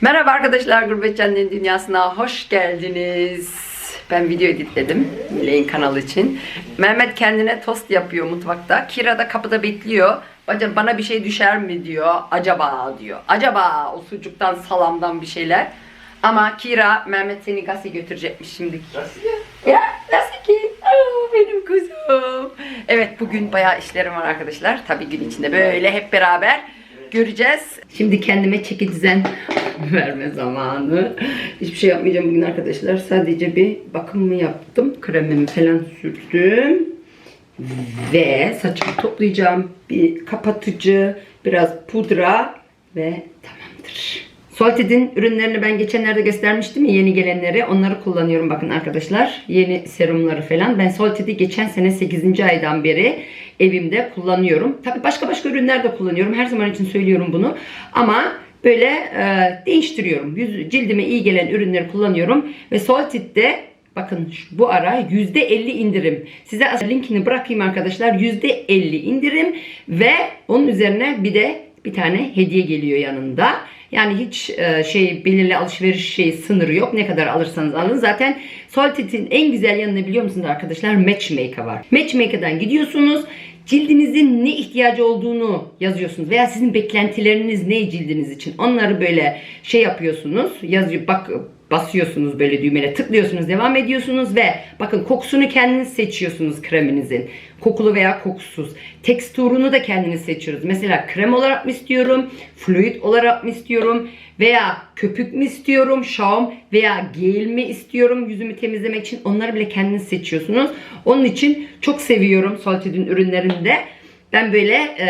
Merhaba arkadaşlar, Gurbetçi Annenin Dünyası'na hoş geldiniz. Ben video editledim Miley'in kanalı için. Mehmet kendine tost yapıyor mutfakta. Kira da kapıda bekliyor. Bana bir şey düşer mi diyor. Acaba diyor. Acaba o sucuktan salamdan bir şeyler. Ama Kira Mehmet seni gasi götürecekmiş şimdi. Ya nasıl ki? Benim kuzum. Evet bugün bayağı işlerim var arkadaşlar. Tabii gün içinde böyle hep beraber göreceğiz. Şimdi kendime çeki düzen verme zamanı. Hiçbir şey yapmayacağım bugün arkadaşlar. Sadece bir bakımımı yaptım. Kremimi falan sürdüm. Ve saçımı toplayacağım. Bir kapatıcı, biraz pudra ve tamamdır. Solted'in ürünlerini ben geçenlerde göstermiştim ya yeni gelenleri. Onları kullanıyorum bakın arkadaşlar. Yeni serumları falan. Ben Solted'i geçen sene 8. aydan beri evimde kullanıyorum. Tabii başka başka ürünler de kullanıyorum. Her zaman için söylüyorum bunu. Ama böyle e, değiştiriyorum. Yüz, cildime iyi gelen ürünleri kullanıyorum. Ve Solted'de Bakın bu ara %50 indirim. Size linkini bırakayım arkadaşlar. %50 indirim ve onun üzerine bir de bir tane hediye geliyor yanında. Yani hiç e, şey belirli alışveriş şey sınırı yok. Ne kadar alırsanız alın. Zaten Soltit'in en güzel yanını biliyor musunuz arkadaşlar? Matchmaker var. Matchmaker'dan gidiyorsunuz. Cildinizin ne ihtiyacı olduğunu yazıyorsunuz veya sizin beklentileriniz ne cildiniz için. Onları böyle şey yapıyorsunuz. Yazıyor bak basıyorsunuz böyle düğmele tıklıyorsunuz devam ediyorsunuz ve bakın kokusunu kendiniz seçiyorsunuz kreminizin. Kokulu veya kokusuz. Teksturunu da kendiniz seçiyoruz. Mesela krem olarak mı istiyorum fluid olarak mı istiyorum veya köpük mü istiyorum şam veya gel mi istiyorum yüzümü temizlemek için? Onları bile kendiniz seçiyorsunuz. Onun için çok seviyorum Solted'in ürünlerinde ben böyle e,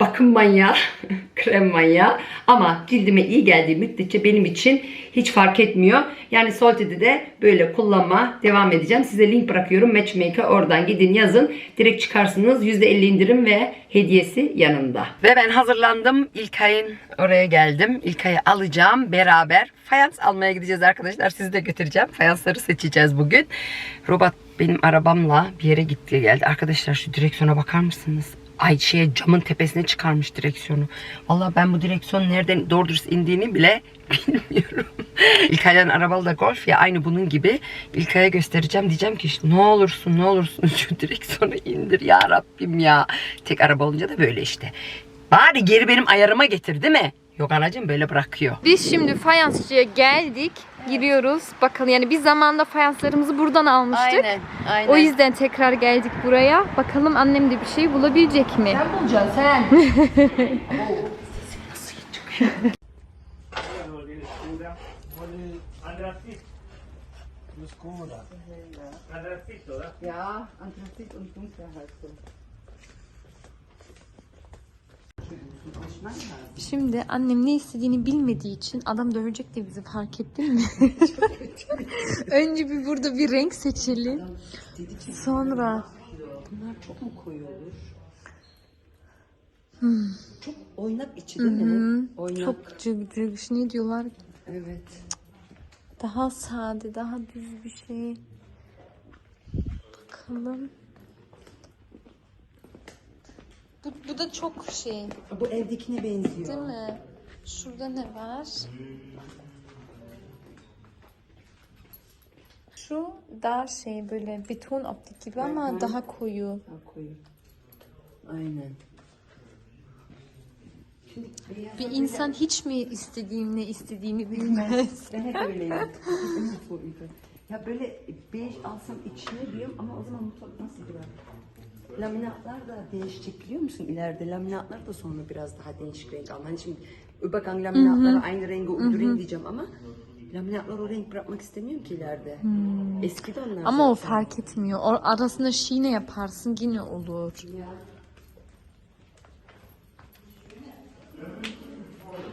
bakım manyağı, krem manyağı ama cildime iyi geldiği müddetçe benim için hiç fark etmiyor. Yani Solted'i de böyle kullanma devam edeceğim. Size link bırakıyorum. Matchmaker oradan gidin yazın. Direkt çıkarsınız. %50 indirim ve hediyesi yanında. Ve ben hazırlandım. İlkay'ın oraya geldim. İlkay'ı alacağım. Beraber fayans almaya gideceğiz arkadaşlar. Sizi de götüreceğim. Fayansları seçeceğiz bugün. Robot benim arabamla bir yere gitti geldi. Arkadaşlar şu direksiyona bakar mısınız? Ay şeye camın tepesine çıkarmış direksiyonu. Vallahi ben bu direksiyon nereden doğru dürüst indiğini bile bilmiyorum. İlkay'dan arabalı da golf ya aynı bunun gibi. İlkay'a göstereceğim diyeceğim ki işte, ne olursun ne olursun şu direksiyonu indir ya Rabbim ya. Tek araba olunca da böyle işte. Bari geri benim ayarıma getir değil mi? Yok anacığım böyle bırakıyor. Biz şimdi fayansçıya geldik. Giriyoruz. Bakalım yani biz zamanda fayanslarımızı buradan almıştık. aynen. O yüzden tekrar geldik buraya. Bakalım annem de bir şey bulabilecek mi? Sen bulacaksın sen. Ja, Anthrazit und Dunkler halt so. Şimdi annem ne istediğini bilmediği için adam dövecek de bizi fark ettin mi? Önce bir burada bir renk seçelim. Sonra Bunlar çok mu koyu olur? Çok oynak içi değil mi? Oynak. çok cık cık ne diyorlar? Evet. Daha sade, daha düz bir şey. Bakalım. Bu, bu da çok şey Bu evdekine benziyor. değil mi? Şurada ne var? Şu daha şey böyle beton optik gibi ama daha koyu. Ha, koyu. Aynen. Şimdi beyaz Bir insan hiç mi istediğim ne istediğini bilmez. Ben hep öyleyim. ya böyle bej alsam içine diyorum ama o zaman mutfak nasıl durar? Laminatlar da değişecek biliyor musun ileride? Laminatlar da sonra biraz daha değişik renk alma. Hani şimdi bakan laminatlara aynı rengi uydurayım diyeceğim ama laminatlar o renk bırakmak istemiyorum ki ileride. Eski de onlar ama o zaten. fark etmiyor. O arasında şiine yaparsın yine olur. Ya.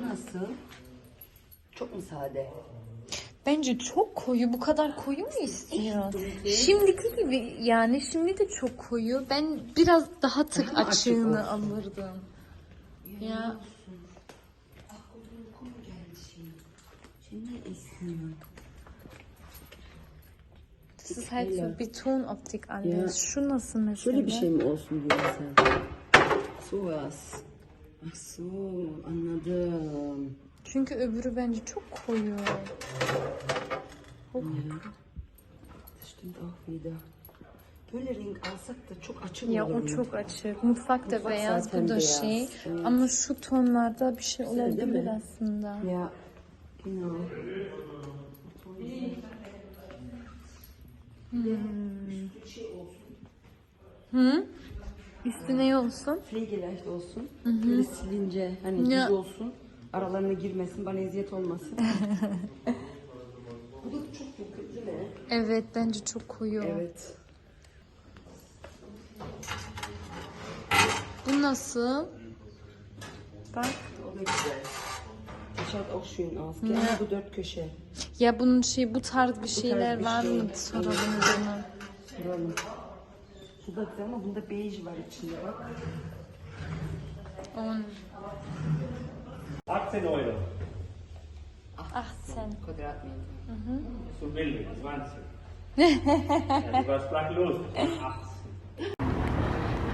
Nasıl? Çok mu sade? Bence çok koyu. Bu kadar koyu mu istiyor? Şimdiki gibi yani şimdi de çok koyu. Ben biraz daha tık Daha açık açığını olsun. alırdım. Ya Şey ne istiyor? das ist halt so Betonoptik alles. Şu nasıl mesela? Şöyle bir şey mi olsun diyorsun sen? Sowas. Ach so, anladım. Çünkü öbürü bence çok koyu. Stimmt auch wieder. Böyle renk alsak da çok açık Ya o çok açık. Mutfak da Mutfak beyaz, zaten bu da beyaz, şey. evet. Ama şu tonlarda bir şey Güzel, değil olabilir mi? aslında. Ja, genau. Hı? Üstü ne olsun? Pflegeleicht olsun. Böyle silince hani Ya. düz olsun. Aralarına girmesin, bana eziyet olmasın. Bu da çok yakın değil mi? Evet bence çok koyu. Evet. Bu nasıl? Bak. O da güzel. Ja. Bu dört köşe. Ya bunun şey bu tarz bir şeyler bir var şey. mı soralım canım. Soralım. Bu da güzel ama bunda bej var içinde bak. On. 18 Euro. Ah sen. Quadratmeter. So billig, 20. ja, du warst los. 18.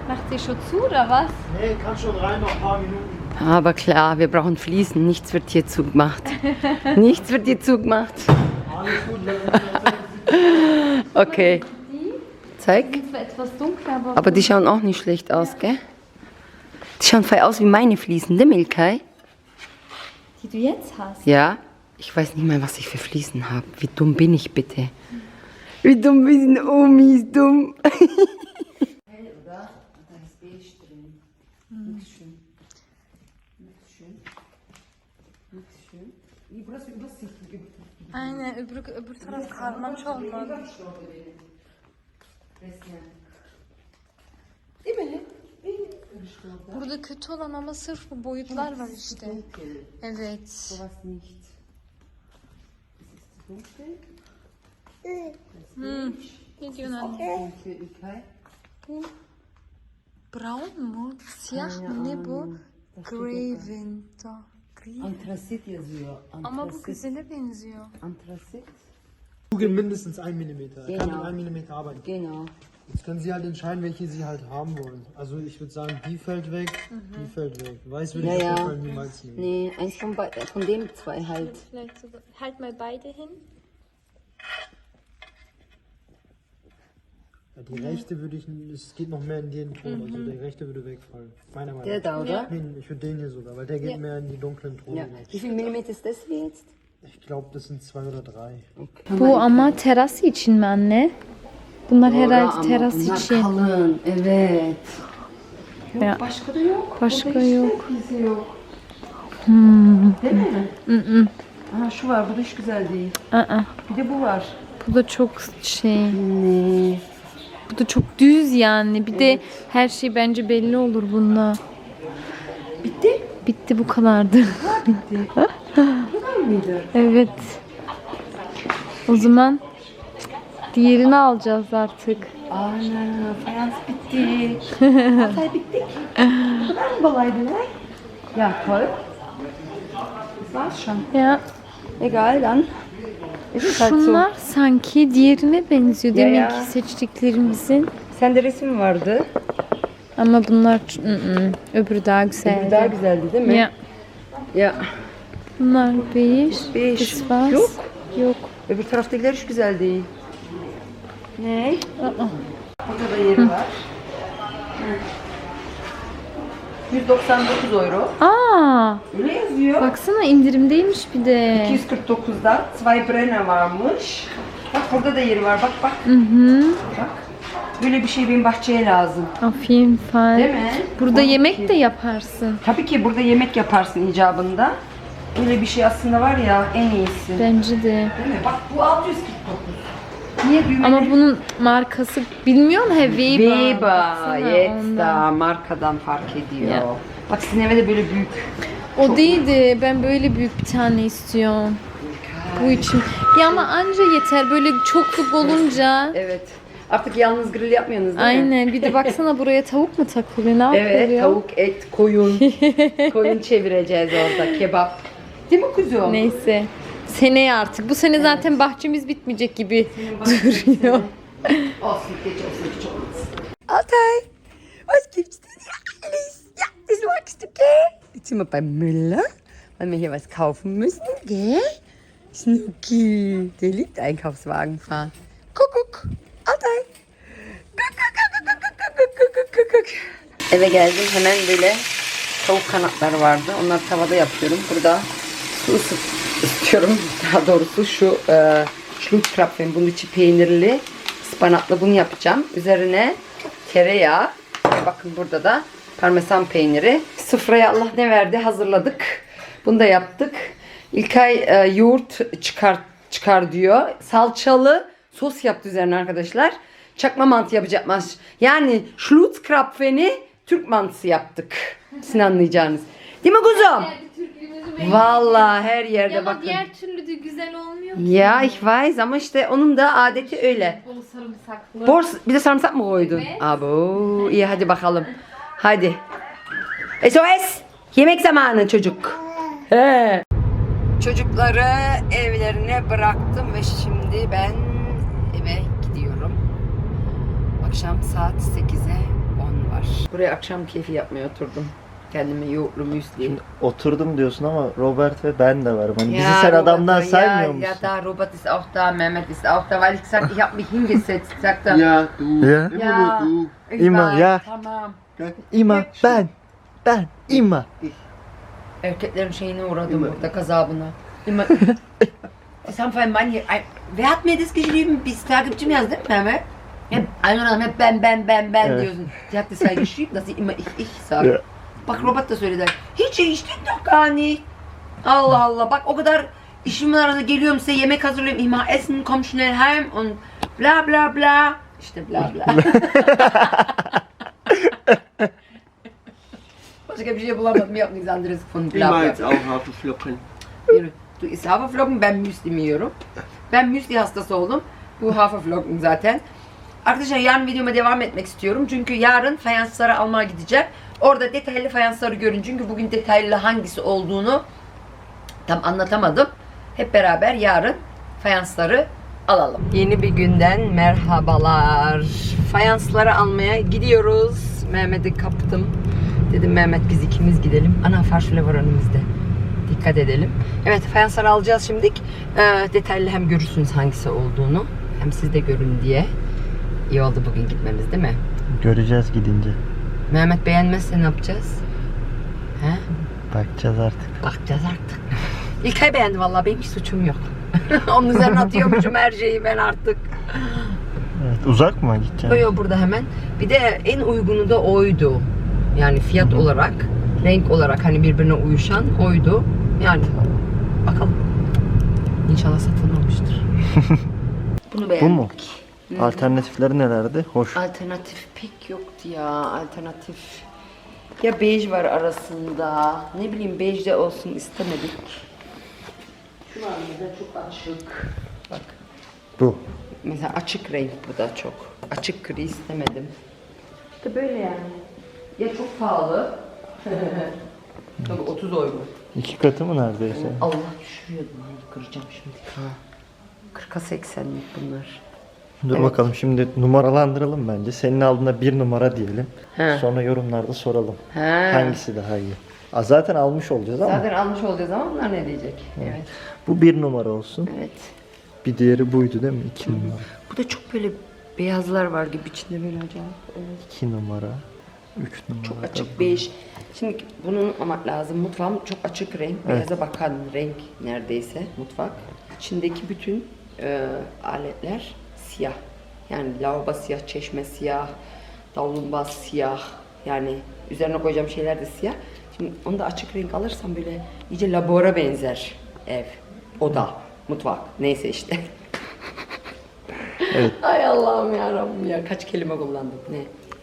Macht ihr schon zu oder was? Nee, kann schon rein, noch ein paar Minuten. Aber klar, wir brauchen Fliesen. Nichts wird hier zugemacht. Nichts wird hier zugemacht. Alles gut, Okay. Zeig. Aber die schauen auch nicht schlecht aus, gell? Die schauen voll aus wie meine Fliesen, ne Milkei? Die du jetzt hast. Ja. Ich weiß nicht mal, was ich für Fliesen habe. Wie dumm bin ich bitte? Wie dumm sind Omis dumm? Hell, oder? Da ist beige drin. Nicht schön. Nicht schön. Nicht schön. Burası übersichtlich. Aynen öbür, öbür taraf karmaç olmadı. Resmen. Değil mi? Burada kötü olan ama sırf bu boyutlar var işte. Evet. Ne diyorsun anne? İlkay. Brown mu? Siyah mı? Ne bu? Graven. Anthrazit yazıyor. Ama bu güzele benziyor. Anthrazit. Kugel mindestens 1 mm. Er kann Genau. mit 1 mm arbeiten. Genau. Jetzt können Sie halt entscheiden, welche Sie halt haben wollen. Also ich würde sagen, die fällt weg, die fällt weg. Weiß würde Ja, ich auf jeden. Fall niemals nehmen. Nee, eins von, von dem zwei halt. Vielleicht sogar. Halt mal beide hin. Ja, die rechte würde ich, es geht noch mehr in den Ton, also der rechte würde wegfallen. Meiner Meinung Der nach. da, oder? Nee, ich würde den hier sogar, weil der geht Ja. mehr in die dunklen Ton. Ja. Wie viel Millimeter ist das hier jetzt? Ich glaube, das sind zwei oder drei. Okay. Bu ama teras için mi anne? Bunlar herhalde teras bunlar için. kalın, evet. Yok, Ya. başka da yok. Başka Burada hiç yok. bize yok. Değil mi? Aha şu var, bu da hiç güzel değil. Aa, Bir de bu var. bu da çok şey. Ne? Bu da çok düz yani. Bir de her şey bence belli olur bunda. Bitti. Bitti bu kadardı. Bu da mıydı? evet. O zaman diğerini alacağız artık. Ana, fayans bitti. Hatay bittik. Bu kadar mı kolaydı lan? Ja, toll. Das war's schon. Ya Egal dann. Ist es halt so. şunlar sanki diğerine benziyor. Ya, Demek ya. ki seçtiklerimizin. Sende resim vardı. Ama bunlar ı-ı, öbürü daha güzel. Bu daha güzeldi değil mi? Ya Ya. bunlar. Beige. Das war's. Yok. Yok. Öbür taraftakiler hiç güzel değil. Ne? Burada da yeri var. Hı. 199 euro. Aa, Öyle yazıyor. baksana indirimdeymiş bir de. 249'da Zwei Brenner varmış. Bak burada da yeri var. Bak bak. Hı hı. Bak. Böyle bir şey benim bahçeye lazım. Jeden Fall. Değil mi? Burada Tabii yemek ki. de yaparsın. Tabii ki burada yemek yaparsın icabında. Böyle bir şey aslında var ya en iyisi. Bence de. Değil mi? Bak bu 649. Niye düğmeleri? Ama bunun markası bilmiyorum he. Baksana Jetzt ondan. da markadan fark ediyor. Ya. Bak sizin eve de böyle büyük. O değildi. Ben böyle büyük bir tane istiyorum. Bu için. Ya ama anca yeter. Böyle çokluk olunca. Evet. Artık yalnız grill yapmıyorsunuz değil mi? Aynen. Bir de baksana buraya tavuk mu takılıyor? Ne? Evet, tavuk, et, koyun. koyun çevireceğiz orada, kebap. Değil mi kuzum? Neyse. Seneye artık. Bu sene zaten bahçemiz bitmeyecek gibi duruyor. Olsun, geç olsun, geç olmaz. Altay, was gibt's denn hier alles? Ja, das magst du, gell? Jetzt sind wir bei Müller. weil wir hier was kaufen müssen, gell? Snooki, der liebt Einkaufswagen fahren. Guck, guck, Altay. Guck, guck, guck, guck, guck, guck, guck, guck, guck. Eve geldim hemen böyle tavuk kanatları vardı. Onları tavada yapıyorum. Burada su ısıt, ısıtıyorum. Daha doğrusu şu e, Schlutkrapfen bunun içi peynirli ıspanaklı bunu yapacağım. Üzerine tereyağı bakın burada da parmesan peyniri. Sıfıraya Allah ne verdi hazırladık. Bunu da yaptık. İlkay e, yoğurt çıkar çıkar diyor. Salçalı sos yaptı üzerine arkadaşlar. Çakma mantı yapacakmış. Yani Schlutzkrapfen'i Türk mantısı yaptık. Sizin anlayacağınız. Değil mi kuzum? Vallahi her yerde Ama bakın. diğer türlü de güzel olmuyor. Ya ich weiß ama işte onun da adeti öyle. Bol sarımsaklı. Bors bir de sarımsak mı koydun? Evet. Abo iyi hadi bakalım. Hadi. SOS. Yemek zamanı çocuk. He. Çocukları evlerine bıraktım ve şimdi ben eve gidiyorum. Akşam saat 8'e 10 var. Buraya akşam keyfi yapmaya oturdum. Kendime yoğurtlu müsli. Oturdum diyorsun ama Robert ve ben de varım. Hani bizi sen adamdan saymıyor musun? Ja, da, Robert ist auch da, Mehmet ist auch da, weil ich gesagt ich habe mich hingesetzt. Sagt er, Ja, du. Ja. Immer nur du. ich immer, weiß, ja. Tamam. İma, ben, ben, İma. Erkeklerin şeyine uğradım burada gazabına. Immer. Das haben Mann hier. Ein, wer hat mir das geschrieben? Biz takipçim yazdı değil mi Mehmet? Hep aynı adam hep ben ben ben ben Evet. diyorsun. Sie hat das halt geschrieben, dass ich immer ich ich sage. Ja. Bak Robert da söyledi. Hiç içtik yok hani. Allah Allah. Bak o kadar işimin arasında geliyorum size yemek hazırlıyorum. Ich mach Essen, komm schnell heim und bla bla bla. İşte bla bla. Başka bir şey bulamadım. Yok nichts anderes von bla bla. Niemals auch Haferflocken. Yürü. Du isst Haferflocken, ben müsli mi yiyorum? Ben müsli hastası oldum. Bu Haferflocken zaten. Arkadaşlar yarın videoma devam etmek istiyorum. Çünkü yarın fayansları almaya gideceğim. Orada detaylı fayansları görün. Çünkü bugün detaylı hangisi olduğunu tam anlatamadım. Hep beraber yarın fayansları alalım. Yeni bir günden merhabalar. Fayansları almaya gidiyoruz. Mehmet'i kaptım. Dedim Mehmet biz ikimiz gidelim. Ana farsule var önümüzde. Dikkat edelim. Evet fayansları alacağız şimdilik. Ee, detaylı hem görürsünüz hangisi olduğunu. Hem siz de görün diye. İyi oldu bugün gitmemiz değil mi? Göreceğiz gidince. Mehmet beğenmezse ne yapacağız? He? Bakacağız artık. Bakacağız artık. İlkay beğendi vallahi benim hiç suçum yok. Onun üzerine atıyormuşum her şeyi ben artık. Evet, uzak mı gideceğiz? Yo yo burada hemen. Bir de en uygunu da oydu. Yani fiyat olarak, renk olarak hani birbirine uyuşan oydu. Yani bakalım. İnşallah satılmamıştır. Bunu Bu beğendim. mu? Alternatifleri nelerdi? Hoş. Alternatif pek yoktu ya. Alternatif. Ya bej var arasında. Ne bileyim bej de olsun istemedik. Şu mesela çok açık. Bak. Bu. Mesela açık renk bu da çok. Açık gri istemedim. İşte böyle yani. Ya çok pahalı. Tabii 30 euro. İki katı mı neredeyse? Allah düşürüyordum. Ay, kıracağım şimdi. Ha. 40'a 80'lik bunlar. Dur bakalım şimdi numaralandıralım bence. Senin aldığında bir numara diyelim. He. Sonra yorumlarda soralım. He. Hangisi daha iyi? Aa, zaten almış olacağız ama Zaten almış olacağız ama bunlar ne diyecek? Evet. bu bir numara olsun. Evet. Bir diğeri buydu değil mi? İki numara. Bu da çok böyle beyazlar var gibi içinde böyle acayip. Evet. İki numara. Üç numara. Çok açık bej. Şimdi bunu unutmamak lazım. Mutfağım çok açık renk. Beyaza bakan renk neredeyse mutfak. İçindeki bütün e, aletler siyah. Yani lavabo siyah, çeşme siyah, davlumbaz siyah. Yani üzerine koyacağım şeyler de siyah. Şimdi onu da açık renk alırsam böyle iyice labora benzer ev, oda, mutfak. Neyse işte. Evet. Ay Allah'ım ya Rabbim ya kaç kelime kullandım ne?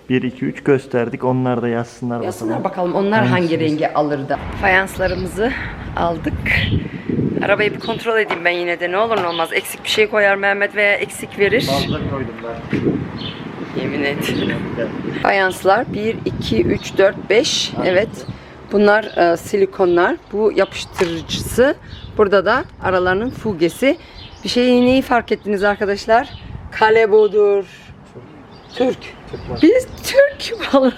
1, 2, 3 gösterdik. Onlar da yazsınlar Yazsınlar bakalım. bakalım onlar hangi rengi alır da. Fayanslarımızı aldık. Arabayı bir kontrol edeyim ben yine de ne olur ne olmaz. Eksik bir şey koyar Mehmet veya eksik verir. Fazla koydum ben. Yemin et. Fayanslar 1, 2, 3, 4, 5. Evet. Bunlar e, silikonlar. Bu yapıştırıcısı. Burada da aralarının fugesi. Bir şeyi neyi fark ettiniz arkadaşlar? Kale budur. Türk. Biz Türk falan.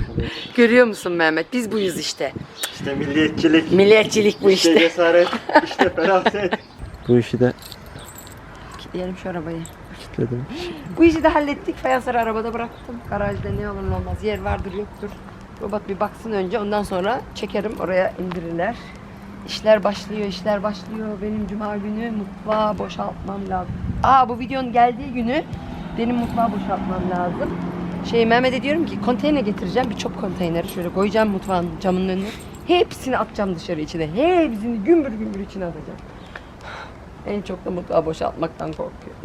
Görüyor musun Mehmet? Biz buyuz işte. İşte milliyetçilik, Milliyetçilik bu işte işte. cesaret, işte feraset. Bu işi de Kilitleyelim şu arabayı. kilitledim. Bu işi de hallettik. Fayansları arabada bıraktım. Garajda ne olur ne olmaz. Yer vardır yoktur. Robot bir baksın önce. Ondan sonra çekerim. Oraya indirirler. İşler başlıyor, işler başlıyor. Benim cuma günü mutfağı boşaltmam lazım. Aa bu videonun geldiği günü benim mutfağı boşaltmam lazım. Şey Mehmet'e diyorum ki konteyner getireceğim. Birçok konteyneri şöyle koyacağım mutfağın camının önüne. Hepsini atacağım dışarı içine. Hepsini gümbür gümbür içine atacağım. En çok da mutfağı boşaltmaktan korkuyorum.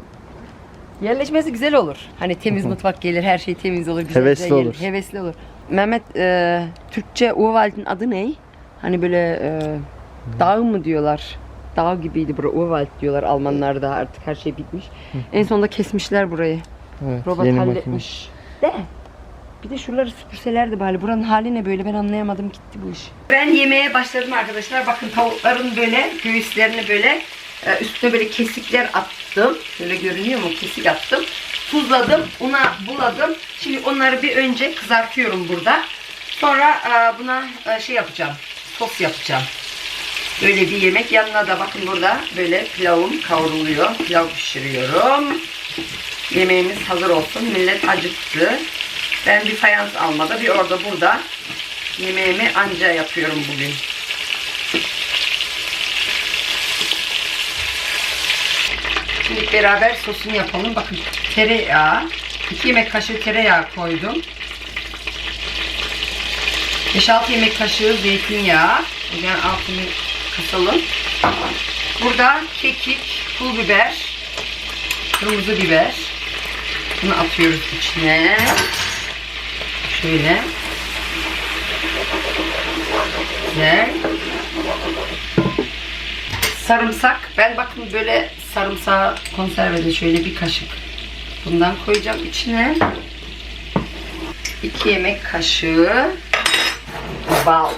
Yerleşmesi güzel olur. Hani temiz mutfak gelir, her şey temiz olur. Güzel Hevesli güzel gelir. olur. Hevesli olur. Mehmet, e, Türkçe Urwald'in adı ne? Hani böyle e, dağ mı diyorlar? Dağ gibiydi bura. Urwald diyorlar Almanlar da artık her şey bitmiş. En sonunda kesmişler burayı. Evet, Robot yeni makine. De. Bir de şuraları süpürselerdi bari. Buranın hali ne böyle ben anlayamadım gitti bu iş. Ben yemeğe başladım arkadaşlar. Bakın tavukların böyle göğüslerini böyle e, üstüne böyle kesikler attım. Şöyle görünüyor mu? Kesik attım. Tuzladım, una buladım. Şimdi onları bir önce kızartıyorum burada. Sonra e, buna e, şey yapacağım. Sos yapacağım. Böyle bir yemek. Yanına da bakın burada böyle pilavım kavruluyor. Pilav pişiriyorum. Yemeğimiz hazır olsun. Millet acıktı. Ben bir fayans almada bir orada burada yemeğimi anca yapıyorum bugün. Şimdi beraber sosunu yapalım. Bakın tereyağı. 2 yemek kaşığı tereyağı koydum. 5-6 yemek kaşığı zeytinyağı. Yani altını kasalım. Burada kekik, pul biber, kırmızı biber. Bunu atıyoruz içine. Şöyle. Güzel. Sarımsak. Ben bakın böyle sarımsağı konservede şöyle bir kaşık bundan koyacağım içine. 2 yemek kaşığı bal.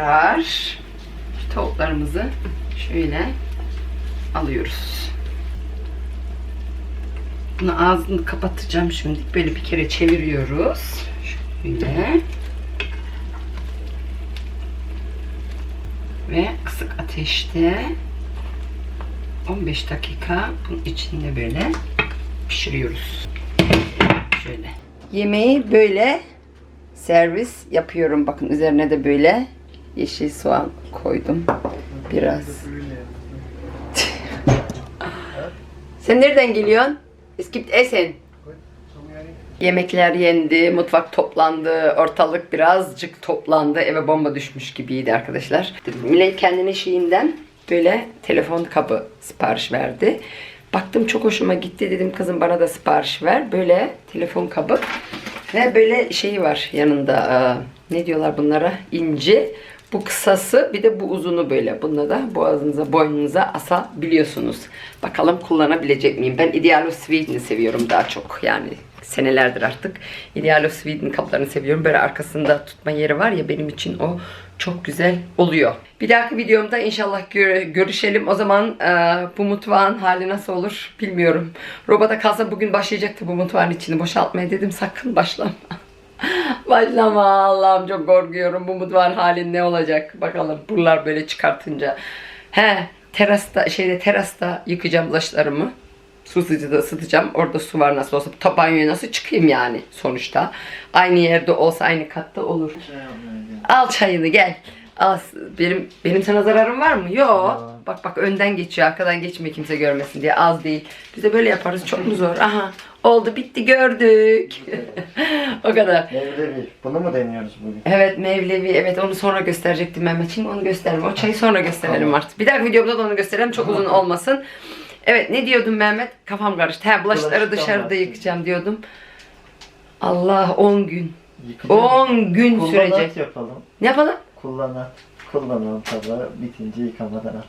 Tekrar tavuklarımızı şöyle alıyoruz. Bunu ağzını kapatacağım şimdi. Böyle bir kere çeviriyoruz. Şöyle. Ve kısık ateşte 15 dakika bunun içinde böyle pişiriyoruz. Şöyle. Yemeği böyle servis yapıyorum. Bakın üzerine de böyle yeşil soğan koydum. Biraz. Sen nereden geliyorsun? Es gibt Essen. Yemekler yendi, mutfak toplandı, ortalık birazcık toplandı. Eve bomba düşmüş gibiydi arkadaşlar. Millet kendine şeyinden böyle telefon kabı sipariş verdi. Baktım çok hoşuma gitti dedim kızım bana da sipariş ver. Böyle telefon kabı ve böyle şeyi var yanında ne diyorlar bunlara inci. Bu kısası bir de bu uzunu böyle. Bunda da boğazınıza boynunuza asabiliyorsunuz. Bakalım kullanabilecek miyim? Ben Idealo Sweden'i seviyorum daha çok. Yani senelerdir artık Idealo Sweden kaplarını seviyorum. Böyle arkasında tutma yeri var ya benim için o çok güzel oluyor. Bir dahaki videomda inşallah gör- görüşelim. O zaman e, bu mutfağın hali nasıl olur bilmiyorum. Robota kalsa bugün başlayacaktı bu mutfağın içini boşaltmaya dedim sakın başlama. Başlama Allah'ım çok korkuyorum bu mutfağın hali ne olacak bakalım buralar böyle çıkartınca. He terasta şeyde terasta yıkayacağım bulaşıklarımı. Su ısıtıcıda ısıtacağım. Orada su var nasıl olsa. Ta banyoya nasıl çıkayım yani sonuçta. Aynı yerde olsa aynı katta olur. Al çayını gel. Al, benim benim sana zararım var mı? Yok. Bak bak önden geçiyor. Arkadan geçmiyor kimse görmesin diye. Az değil. Biz de böyle yaparız. Çok mu zor? Aha. Oldu bitti gördük. o kadar. Mevlevi. Bunu mu deniyoruz bugün? Evet Mevlevi. Evet onu sonra gösterecektim Mehmet. Şimdi onu göstermem. O çayı sonra gösterelim artık. Bir dahaki videomda da onu gösterelim. Çok uzun olmasın. Evet ne diyordum Mehmet? Kafam karıştı. He bulaşıkları dışarıda yıkayacağım diyordum. Allah 10 gün. Yıkayacağız. 10 gün Kullanat sürecek. yapalım. Ne yapalım? Kullanat. Kullanalım tabağı bitince yıkamadan at.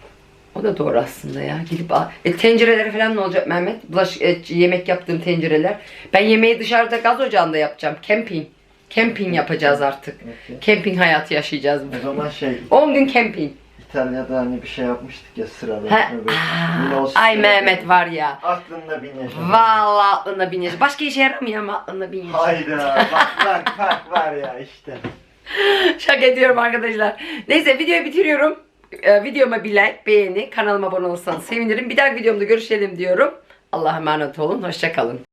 O da doğru aslında ya. Gidip al. E, tencereleri falan ne olacak Mehmet? Bulaş, e, yemek yaptığım tencereler. Ben yemeği dışarıda gaz ocağında yapacağım. Camping. Camping yapacağız artık. Camping hayatı yaşayacağız. O zaman şey 10 gün camping. İtalya'da hani bir şey yapmıştık ya sırada. Ha, aa, ay. Mehmet var ya. Aklında bin yaşa. Vallahi aklına bin yaş. Başka işe yaramıyor ama aklına bin yaş. Hayda bak bak bak var ya işte. Şaka ediyorum arkadaşlar. Neyse videoyu bitiriyorum. Ee, videoma bir like, beğeni, kanalıma abone olursanız sevinirim. Bir dahaki videomda görüşelim diyorum. Allah'a emanet olun. Hoşçakalın.